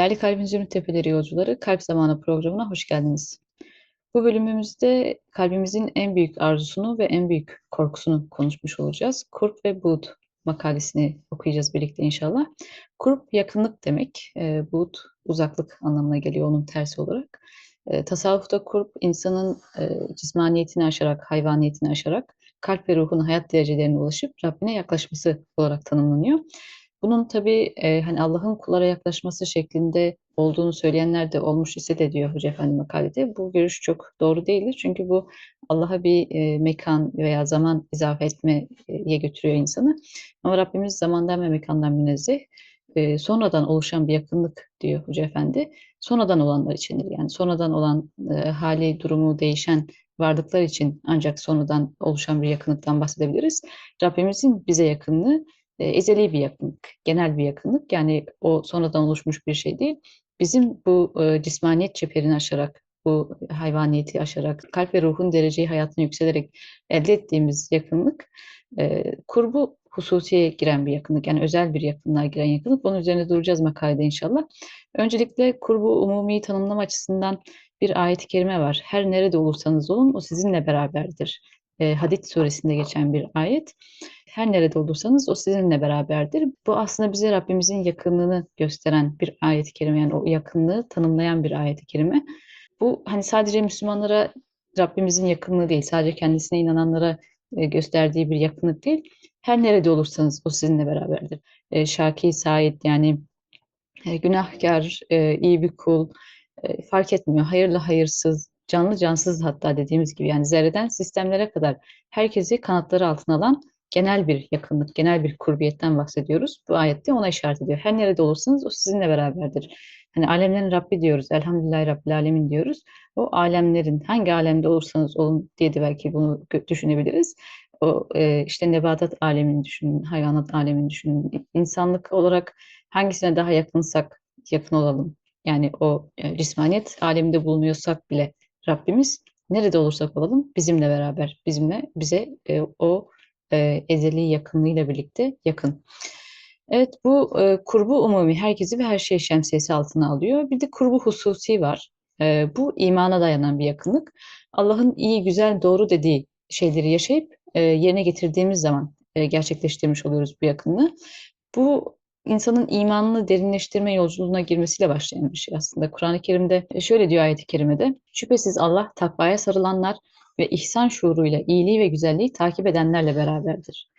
Değerli Kalbinizin Tepeleri Yolcuları, Kalp Zamanı programına hoş geldiniz. Bu bölümümüzde kalbimizin en büyük arzusunu ve en büyük korkusunu konuşmuş olacağız. Kurp ve Bud makalesini okuyacağız birlikte inşallah. Kurp yakınlık demek, e, Bud uzaklık anlamına geliyor onun tersi olarak. E, tasavvufta kurp insanın e, cismaniyetini aşarak, hayvaniyetini aşarak kalp ve ruhun hayat derecelerine ulaşıp Rabbine yaklaşması olarak tanımlanıyor. Bunun tabii e, hani Allah'ın kullara yaklaşması şeklinde olduğunu söyleyenler de olmuş ise de diyor Hoca Efendi makalede. Bu görüş çok doğru değildir. Çünkü bu Allah'a bir e, mekan veya zaman izafe etmeye götürüyor insanı. Ama Rabbimiz zamandan ve mekandan münezzeh. E, sonradan oluşan bir yakınlık diyor Hoca Efendi. Sonradan olanlar içindir. Yani sonradan olan e, hali, durumu değişen varlıklar için ancak sonradan oluşan bir yakınlıktan bahsedebiliriz. Rabbimizin bize yakınlığı e, ezeli bir yakınlık, genel bir yakınlık. Yani o sonradan oluşmuş bir şey değil. Bizim bu e, cismaniyet çeperini aşarak, bu hayvaniyeti aşarak, kalp ve ruhun dereceyi hayatına yükselerek elde ettiğimiz yakınlık, e, kurbu hususiye giren bir yakınlık. Yani özel bir yakınlığa giren yakınlık. Bunun üzerine duracağız makalede inşallah. Öncelikle kurbu umumi tanımlama açısından bir ayet-i kerime var. Her nerede olursanız olun o sizinle beraberdir. E, Hadid suresinde geçen bir ayet. Her nerede olursanız o sizinle beraberdir. Bu aslında bize Rabbimizin yakınlığını gösteren bir ayet-i kerime. Yani o yakınlığı tanımlayan bir ayet-i kerime. Bu hani sadece Müslümanlara Rabbimizin yakınlığı değil, sadece kendisine inananlara e, gösterdiği bir yakınlık değil. Her nerede olursanız o sizinle beraberdir. E, Şaki, Said yani e, günahkar, iyi bir kul, fark etmiyor. Hayırlı hayırsız, canlı cansız hatta dediğimiz gibi yani zerreden sistemlere kadar herkesi kanatları altına alan genel bir yakınlık, genel bir kurbiyetten bahsediyoruz. Bu ayette ona işaret ediyor. Her nerede olursanız o sizinle beraberdir. Hani alemlerin Rabbi diyoruz, elhamdülillahi Rabbil alemin diyoruz. O alemlerin hangi alemde olursanız olun diye de belki bunu düşünebiliriz. O e, işte nebatat alemini düşünün, hayvanat alemini düşünün. İnsanlık olarak hangisine daha yakınsak yakın olalım. Yani o e, cismaniyet aleminde bulunuyorsak bile Rabbimiz nerede olursak olalım bizimle beraber, bizimle bize e, o e, ezeli yakınlığıyla birlikte yakın. Evet bu e, kurbu umumi herkesi ve her şey şemsiyesi altına alıyor. Bir de kurbu hususi var. E, bu imana dayanan bir yakınlık. Allah'ın iyi, güzel, doğru dediği şeyleri yaşayıp e, yerine getirdiğimiz zaman e, gerçekleştirmiş oluyoruz bu yakınlığı. Bu insanın imanını derinleştirme yolculuğuna girmesiyle başlayan bir şey aslında. Kur'an-ı Kerim'de e, şöyle diyor ayet-i kerimede. Şüphesiz Allah takvaya sarılanlar ve ihsan şuuruyla iyiliği ve güzelliği takip edenlerle beraberdir.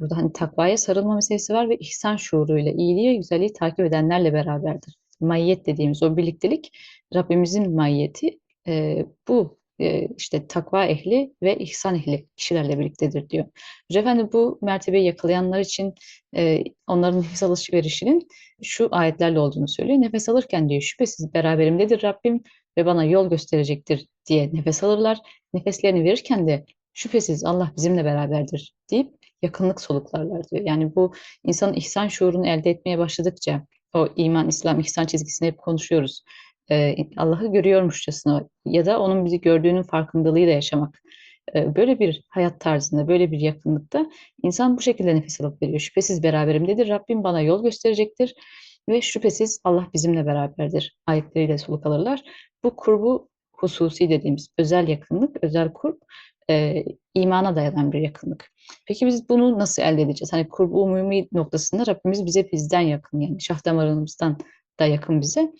Burada hani takvaya sarılma meselesi var ve ihsan şuuruyla iyiliği ve güzelliği takip edenlerle beraberdir. Mayyet dediğimiz o birliktelik Rabbimizin mayyeti e, bu e, işte takva ehli ve ihsan ehli kişilerle birliktedir diyor. Hoca Efendi bu mertebeyi yakalayanlar için e, onların nefes alışverişinin şu ayetlerle olduğunu söylüyor. Nefes alırken diyor şüphesiz beraberimdedir Rabbim ve bana yol gösterecektir diye nefes alırlar. Nefeslerini verirken de şüphesiz Allah bizimle beraberdir deyip yakınlık soluklarlar diyor. Yani bu insanın ihsan şuurunu elde etmeye başladıkça o iman, İslam, ihsan çizgisini hep konuşuyoruz. Ee, Allah'ı görüyormuşçasına ya da onun bizi gördüğünün farkındalığıyla yaşamak. Ee, böyle bir hayat tarzında, böyle bir yakınlıkta insan bu şekilde nefes alıp veriyor. Şüphesiz beraberimdedir. Rabbim bana yol gösterecektir ve şüphesiz Allah bizimle beraberdir. Ayetleriyle soluk alırlar. Bu kurbu hususi dediğimiz özel yakınlık, özel kurb e, imana dayanan bir yakınlık. Peki biz bunu nasıl elde edeceğiz? Hani kurbu umumi noktasında Rabbimiz bize bizden yakın yani şah damarımızdan da yakın bize.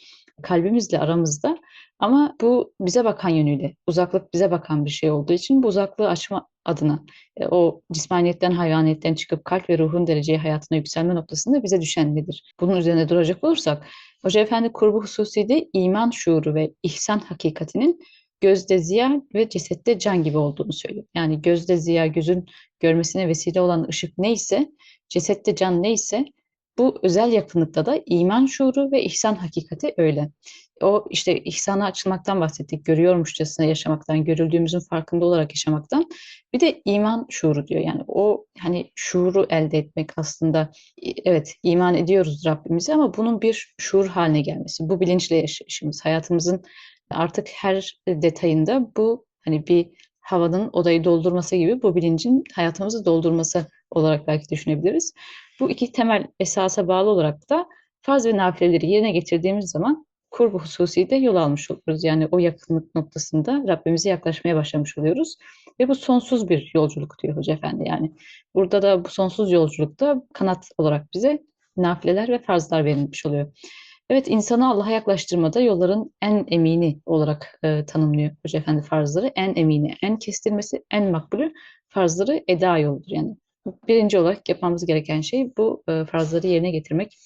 Kalbimizle aramızda ama bu bize bakan yönüyle, uzaklık bize bakan bir şey olduğu için bu uzaklığı açma adına e, o cismaniyetten, hayvaniyetten çıkıp kalp ve ruhun dereceye hayatına yükselme noktasında bize düşen nedir? Bunun üzerine duracak olursak, Hoca Efendi kurbu hususi de iman şuuru ve ihsan hakikatinin gözde ziya ve cesette can gibi olduğunu söylüyor. Yani gözde ziya, gözün görmesine vesile olan ışık neyse, cesette can neyse, bu özel yakınlıkta da iman şuuru ve ihsan hakikati öyle. O işte ihsana açılmaktan bahsettik. Görüyormuşçasına yaşamaktan, görüldüğümüzün farkında olarak yaşamaktan. Bir de iman şuuru diyor. Yani o hani şuuru elde etmek aslında evet iman ediyoruz Rabbimize ama bunun bir şuur haline gelmesi. Bu bilinçle yaşayışımız. Hayatımızın artık her detayında bu hani bir havanın odayı doldurması gibi bu bilincin hayatımızı doldurması olarak belki düşünebiliriz. Bu iki temel esasa bağlı olarak da farz ve nafileleri yerine getirdiğimiz zaman kurbu hususi de yol almış oluruz. Yani o yakınlık noktasında Rabbimize yaklaşmaya başlamış oluyoruz. Ve bu sonsuz bir yolculuk diyor Hoca Efendi. Yani burada da bu sonsuz yolculukta kanat olarak bize nafileler ve farzlar verilmiş oluyor. Evet, insanı Allah'a yaklaştırmada yolların en emini olarak e, tanımlıyor Hoca Efendi farzları. En emini, en kestirmesi, en makbulü farzları eda yoludur. Yani birinci olarak yapmamız gereken şey bu e, farzları yerine getirmek.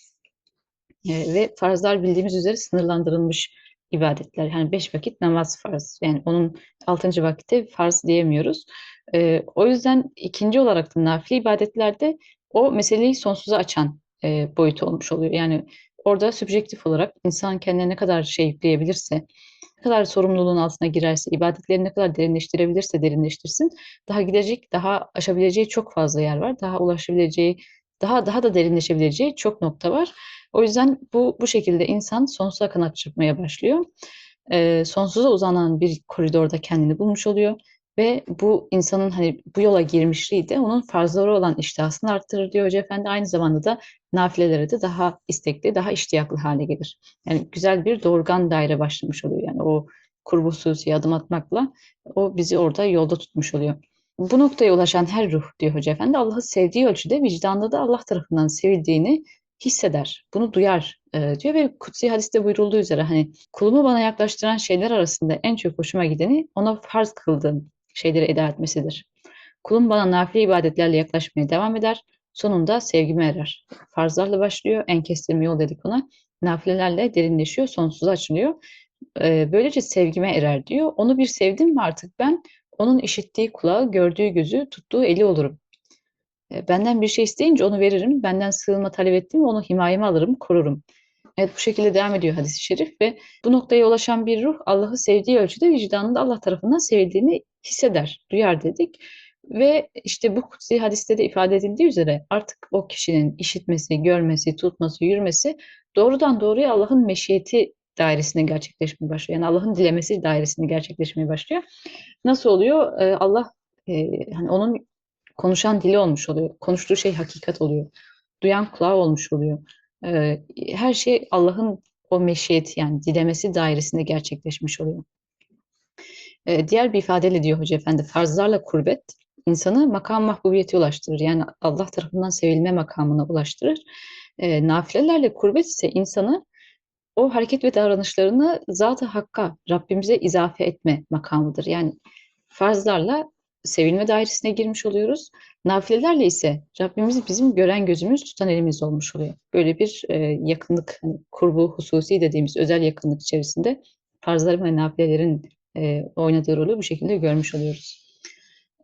E, ve farzlar bildiğimiz üzere sınırlandırılmış ibadetler. Yani beş vakit namaz farz. Yani onun altıncı vakitte farz diyemiyoruz. E, o yüzden ikinci olarak da nafile ibadetlerde o meseleyi sonsuza açan e, boyutu olmuş oluyor. Yani orada subjektif olarak insan kendine ne kadar şey yükleyebilirse, ne kadar sorumluluğun altına girerse, ibadetlerini ne kadar derinleştirebilirse derinleştirsin, daha gidecek, daha aşabileceği çok fazla yer var. Daha ulaşabileceği, daha daha da derinleşebileceği çok nokta var. O yüzden bu bu şekilde insan sonsuza kanat çırpmaya başlıyor. E, sonsuza uzanan bir koridorda kendini bulmuş oluyor ve bu insanın hani bu yola girmişliği de onun farzlara olan iştahını arttırır diyor Hoca Efendi. Aynı zamanda da nafilelere de daha istekli, daha iştiyaklı hale gelir. Yani güzel bir doğurgan daire başlamış oluyor. Yani o kurbu hususiye adım atmakla o bizi orada yolda tutmuş oluyor. Bu noktaya ulaşan her ruh diyor Hoca Efendi Allah'ı sevdiği ölçüde vicdanında da Allah tarafından sevildiğini hisseder, bunu duyar e, diyor ve kutsi hadiste buyurulduğu üzere hani kulumu bana yaklaştıran şeyler arasında en çok hoşuma gideni ona farz kıldığım şeyleri eda etmesidir. Kulum bana nafile ibadetlerle yaklaşmaya devam eder. Sonunda sevgime erer. Farzlarla başlıyor. En kestirme yol dedik ona. Nafilelerle derinleşiyor. Sonsuza açılıyor. Ee, böylece sevgime erer diyor. Onu bir sevdim mi artık ben onun işittiği kulağı, gördüğü gözü, tuttuğu eli olurum. Ee, benden bir şey isteyince onu veririm. Benden sığınma talep ettiğim onu himayeme alırım, korurum. Evet bu şekilde devam ediyor hadis-i şerif ve bu noktaya ulaşan bir ruh Allah'ı sevdiği ölçüde vicdanında Allah tarafından sevildiğini hisseder, duyar dedik. Ve işte bu kutsi hadiste de ifade edildiği üzere artık o kişinin işitmesi, görmesi, tutması, yürümesi doğrudan doğruya Allah'ın meşiyeti dairesinde gerçekleşmeye başlıyor. Yani Allah'ın dilemesi dairesinde gerçekleşmeye başlıyor. Nasıl oluyor? Ee, Allah e, hani onun konuşan dili olmuş oluyor. Konuştuğu şey hakikat oluyor. Duyan kulağı olmuş oluyor. Ee, her şey Allah'ın o meşiyeti yani dilemesi dairesinde gerçekleşmiş oluyor. Ee, diğer bir ifadeyle diyor Hoca Efendi, farzlarla kurbet insanı makam mahbubiyeti ulaştırır. Yani Allah tarafından sevilme makamına ulaştırır. E, nafilelerle kurbet ise insanı o hareket ve davranışlarını zat-ı hakka, Rabbimize izafe etme makamıdır. Yani farzlarla sevilme dairesine girmiş oluyoruz. Nafilelerle ise Rabbimiz bizim gören gözümüz, tutan elimiz olmuş oluyor. Böyle bir e, yakınlık, hani kurbu hususi dediğimiz özel yakınlık içerisinde farzların ve nafilelerin e, oynadığı rolü bu şekilde görmüş oluyoruz.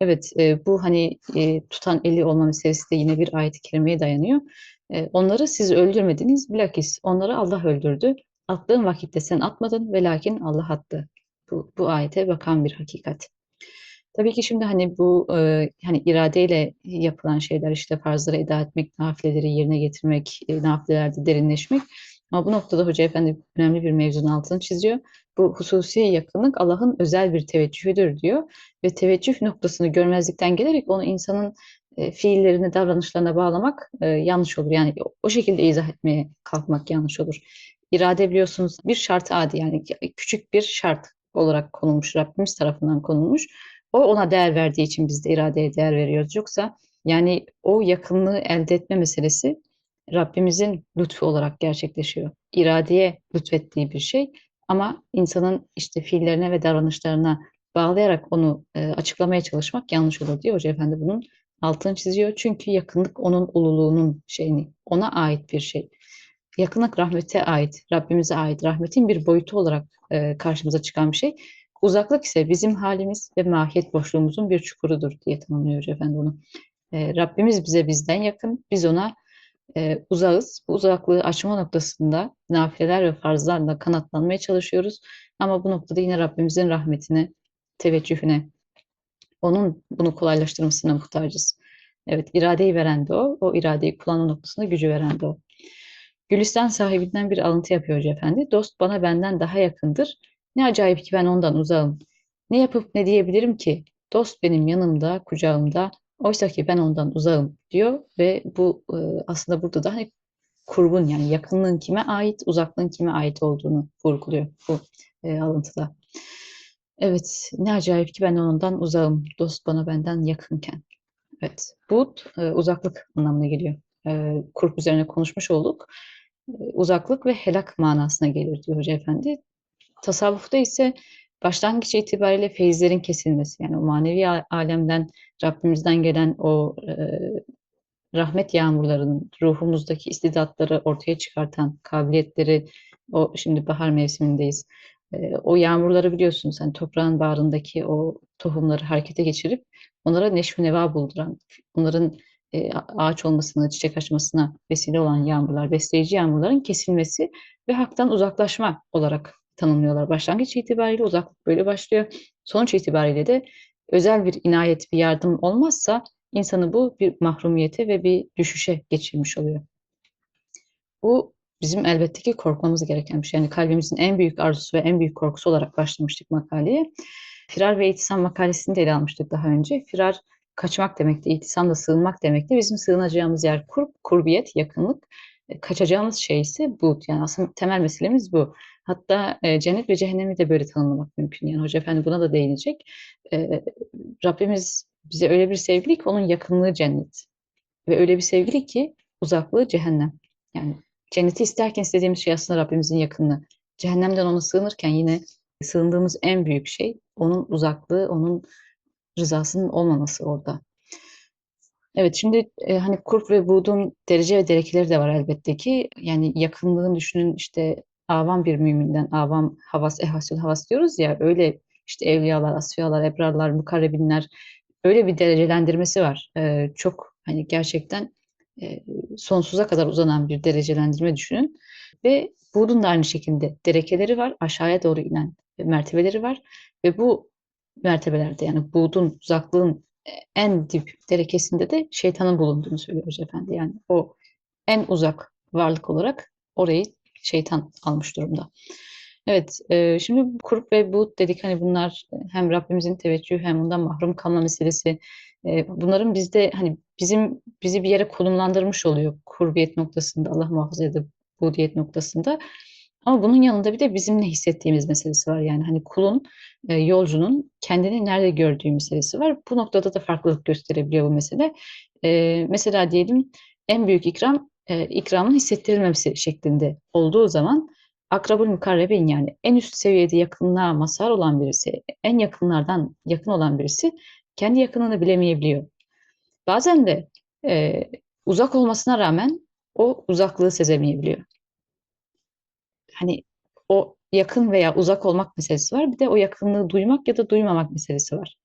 Evet, e, bu hani e, tutan eli olma meselesi de yine bir ayet-i kerimeye dayanıyor. E, onları siz öldürmediniz, bilakis onları Allah öldürdü. Attığın vakitte sen atmadın ve lakin Allah attı. Bu, bu ayete bakan bir hakikat. Tabii ki şimdi hani bu e, hani iradeyle yapılan şeyler işte farzları eda etmek, nafileleri yerine getirmek, e, nafilelerde derinleşmek. Ama bu noktada Hoca Efendi önemli bir mevzunun altını çiziyor. Bu hususi yakınlık Allah'ın özel bir teveccühüdür diyor. Ve teveccüh noktasını görmezlikten gelerek onu insanın e, fiillerine, davranışlarına bağlamak e, yanlış olur. Yani o şekilde izah etmeye kalkmak yanlış olur. İrade biliyorsunuz bir şart adi yani küçük bir şart olarak konulmuş, Rabbimiz tarafından konulmuş. O ona değer verdiği için biz de iradeye değer veriyoruz. Yoksa yani o yakınlığı elde etme meselesi Rabbimizin lütfu olarak gerçekleşiyor. İradeye lütfettiği bir şey ama insanın işte fiillerine ve davranışlarına bağlayarak onu e, açıklamaya çalışmak yanlış olur diyor Hoca Efendi bunun altını çiziyor. Çünkü yakınlık onun ululuğunun şeyini, ona ait bir şey. Yakınlık rahmete ait, Rabbimize ait, rahmetin bir boyutu olarak e, karşımıza çıkan bir şey. Uzaklık ise bizim halimiz ve mahiyet boşluğumuzun bir çukurudur diye tanımlıyor Hoca Efendi onu. E, Rabbimiz bize bizden yakın, biz ona e, uzağız. Bu uzaklığı açma noktasında nafileler ve farzlarla kanatlanmaya çalışıyoruz. Ama bu noktada yine Rabbimizin rahmetine, teveccühüne, onun bunu kolaylaştırmasına muhtacız. Evet, iradeyi veren de o, o iradeyi kullanma noktasında gücü veren de o. Gülistan sahibinden bir alıntı yapıyor Hoca Efendi. Dost bana benden daha yakındır. Ne acayip ki ben ondan uzağım. Ne yapıp ne diyebilirim ki? Dost benim yanımda, kucağımda, Oysa ki ben ondan uzağım diyor ve bu e, aslında burada da hani kurbun yani yakınlığın kime ait, uzaklığın kime ait olduğunu vurguluyor bu e, alıntıda. Evet, ne acayip ki ben ondan uzağım, dost bana benden yakınken. Evet, Buğd e, uzaklık anlamına geliyor. E, kurp üzerine konuşmuş olduk. Uzaklık ve helak manasına gelir diyor Hoca Efendi. Tasavvufta ise başlangıç itibariyle feyizlerin kesilmesi yani o manevi alemden Rabbimizden gelen o e, rahmet yağmurlarının ruhumuzdaki istidatları ortaya çıkartan kabiliyetleri o şimdi bahar mevsimindeyiz. E, o yağmurları biliyorsun sen toprağın bağrındaki o tohumları harekete geçirip onlara neşvi neva bulduran, onların e, ağaç olmasına, çiçek açmasına vesile olan yağmurlar, besleyici yağmurların kesilmesi ve haktan uzaklaşma olarak tanımlıyorlar. Başlangıç itibariyle uzaklık böyle başlıyor. Sonuç itibariyle de özel bir inayet, bir yardım olmazsa insanı bu bir mahrumiyete ve bir düşüşe geçirmiş oluyor. Bu bizim elbette ki korkmamız gereken bir şey. Yani kalbimizin en büyük arzusu ve en büyük korkusu olarak başlamıştık makaleye. Firar ve itisam makalesini de ele almıştık daha önce. Firar kaçmak demekti, itisam da sığınmak demekti. Bizim sığınacağımız yer kurb, kurbiyet, yakınlık. E, kaçacağımız şey ise bu. Yani aslında temel meselemiz bu. Hatta e, cennet ve cehennemi de böyle tanımlamak mümkün. Yani Hoca Efendi buna da değinecek. E, Rabbimiz bize öyle bir sevgili ki onun yakınlığı cennet. Ve öyle bir sevgili ki uzaklığı cehennem. Yani cenneti isterken istediğimiz şey aslında Rabbimizin yakınlığı. Cehennemden ona sığınırken yine sığındığımız en büyük şey onun uzaklığı, onun rızasının olmaması orada. Evet şimdi e, hani kurp ve buğdun derece ve derekeleri de var elbette ki. Yani yakınlığını düşünün işte avam bir müminden, avam havas, ehasül havas diyoruz ya öyle işte evliyalar, asfiyalar, ebrarlar, mukarrebinler öyle bir derecelendirmesi var. E, çok hani gerçekten e, sonsuza kadar uzanan bir derecelendirme düşünün. Ve buğdun da aynı şekilde derekeleri var, aşağıya doğru inen mertebeleri var ve bu mertebelerde yani buğdun, uzaklığın en dip derekesinde de şeytanın bulunduğunu söylüyor Hoca Efendi. Yani o en uzak varlık olarak orayı şeytan almış durumda. Evet, e, şimdi kurup ve buğut dedik hani bunlar hem Rabbimizin teveccühü hem bundan mahrum kalma meselesi. E, bunların bizde hani bizim bizi bir yere konumlandırmış oluyor kurbiyet noktasında Allah muhafaza ya da budiyet noktasında. Ama bunun yanında bir de bizim ne hissettiğimiz meselesi var. Yani hani kulun, e, yolcunun kendini nerede gördüğü meselesi var. Bu noktada da farklılık gösterebiliyor bu mesele. E, mesela diyelim en büyük ikram e, ikramın hissettirilmemesi şeklinde olduğu zaman akrabul mukarrebin yani en üst seviyede yakınlığa mazhar olan birisi, en yakınlardan yakın olan birisi kendi yakınını bilemeyebiliyor. Bazen de e, uzak olmasına rağmen o uzaklığı sezemeyebiliyor hani o yakın veya uzak olmak meselesi var. Bir de o yakınlığı duymak ya da duymamak meselesi var.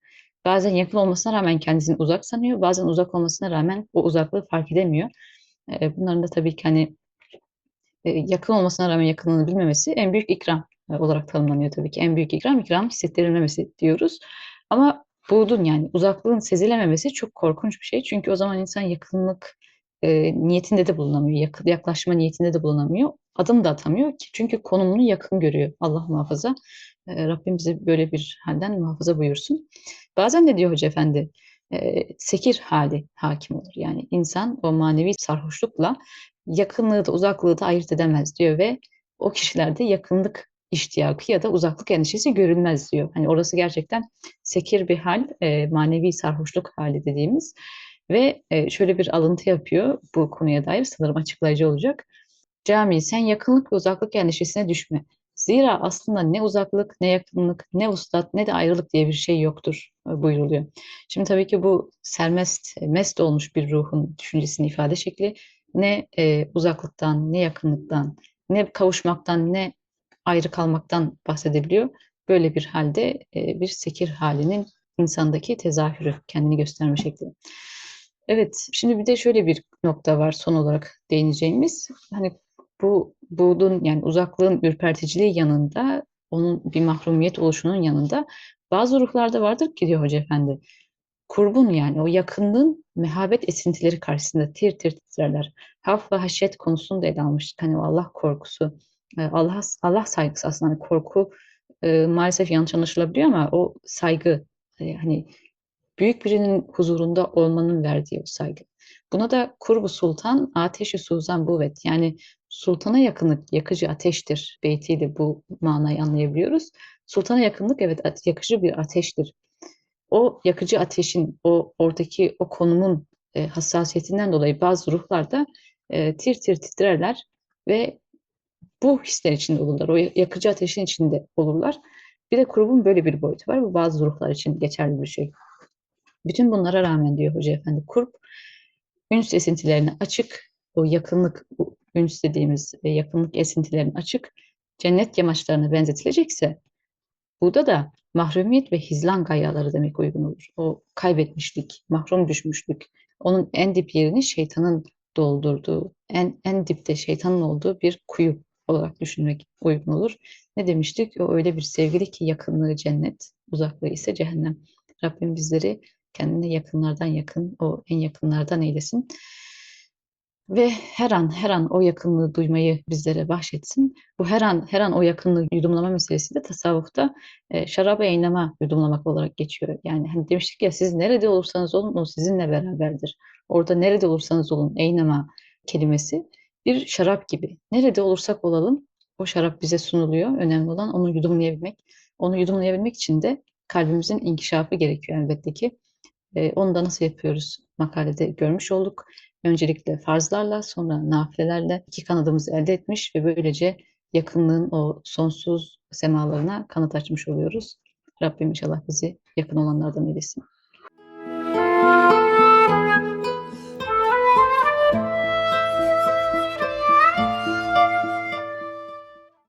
Bazen yakın olmasına rağmen kendisini uzak sanıyor. Bazen uzak olmasına rağmen o uzaklığı fark edemiyor. Bunların da tabii ki hani yakın olmasına rağmen yakınlığını bilmemesi en büyük ikram olarak tanımlanıyor tabii ki. En büyük ikram, ikram hissettirilmemesi diyoruz. Ama buğdun yani uzaklığın sezilememesi çok korkunç bir şey. Çünkü o zaman insan yakınlık e, niyetinde de bulunamıyor, yaklaşma niyetinde de bulunamıyor adım da atamıyor ki çünkü konumunu yakın görüyor Allah muhafaza. E, Rabbim bizi böyle bir halden muhafaza buyursun. Bazen de diyor Hoca Efendi sekir hali hakim olur. Yani insan o manevi sarhoşlukla yakınlığı da uzaklığı da ayırt edemez diyor ve o kişilerde yakınlık iştiyakı ya da uzaklık endişesi görülmez diyor. Hani orası gerçekten sekir bir hal, manevi sarhoşluk hali dediğimiz ve şöyle bir alıntı yapıyor bu konuya dair sanırım açıklayıcı olacak. Cami sen yakınlık ve uzaklık endişesine düşme. Zira aslında ne uzaklık, ne yakınlık, ne ustat, ne de ayrılık diye bir şey yoktur e, buyuruluyor. Şimdi tabii ki bu sermest, mest olmuş bir ruhun düşüncesini ifade şekli. Ne e, uzaklıktan, ne yakınlıktan, ne kavuşmaktan, ne ayrı kalmaktan bahsedebiliyor. Böyle bir halde e, bir sekir halinin insandaki tezahürü, kendini gösterme şekli. Evet, şimdi bir de şöyle bir nokta var son olarak değineceğimiz. Hani bu buğdun yani uzaklığın ürperticiliği yanında onun bir mahrumiyet oluşunun yanında bazı ruhlarda vardır ki diyor Hoca Efendi. Kurbun yani o yakınlığın mehabet esintileri karşısında tir tir titrerler. Haf ve haşyet konusunu ele almıştık. Hani Allah korkusu, e, Allah Allah saygısı aslında hani korku e, maalesef yanlış anlaşılabiliyor ama o saygı e, hani büyük birinin huzurunda olmanın verdiği o saygı. Buna da kurbu sultan, ateşi suzan buvet. Yani sultana yakınlık yakıcı ateştir beytiyle bu manayı anlayabiliyoruz. Sultana yakınlık evet yakıcı bir ateştir. O yakıcı ateşin, o oradaki o konumun e, hassasiyetinden dolayı bazı ruhlar da e, tir tir titrerler ve bu hisler içinde olurlar. O yakıcı ateşin içinde olurlar. Bir de grubun böyle bir boyutu var. Bu bazı ruhlar için geçerli bir şey. Bütün bunlara rağmen diyor Hoca Efendi kurp, üns esintilerine açık, o yakınlık, üns dediğimiz e, yakınlık esintilerine açık, cennet yamaçlarına benzetilecekse, burada da mahrumiyet ve hizlan gayaları demek uygun olur. O kaybetmişlik, mahrum düşmüşlük, onun en dip yerini şeytanın doldurduğu, en, en dipte şeytanın olduğu bir kuyu olarak düşünmek uygun olur. Ne demiştik? O öyle bir sevgili ki yakınlığı cennet, uzaklığı ise cehennem. Rabbim bizleri kendine yakınlardan yakın, o en yakınlardan eylesin. Ve her an her an o yakınlığı duymayı bizlere bahşetsin. Bu her an her an o yakınlığı yudumlama meselesi de tasavvufta e, şaraba eynama yudumlamak olarak geçiyor. Yani hani demiştik ya siz nerede olursanız olun o sizinle beraberdir. Orada nerede olursanız olun eynema kelimesi bir şarap gibi. Nerede olursak olalım o şarap bize sunuluyor. Önemli olan onu yudumlayabilmek. Onu yudumlayabilmek için de kalbimizin inkişafı gerekiyor elbette ki. E, onu da nasıl yapıyoruz makalede görmüş olduk. Öncelikle farzlarla sonra nafilelerle iki kanadımızı elde etmiş ve böylece yakınlığın o sonsuz semalarına kanat açmış oluyoruz. Rabbim inşallah bizi yakın olanlardan eylesin.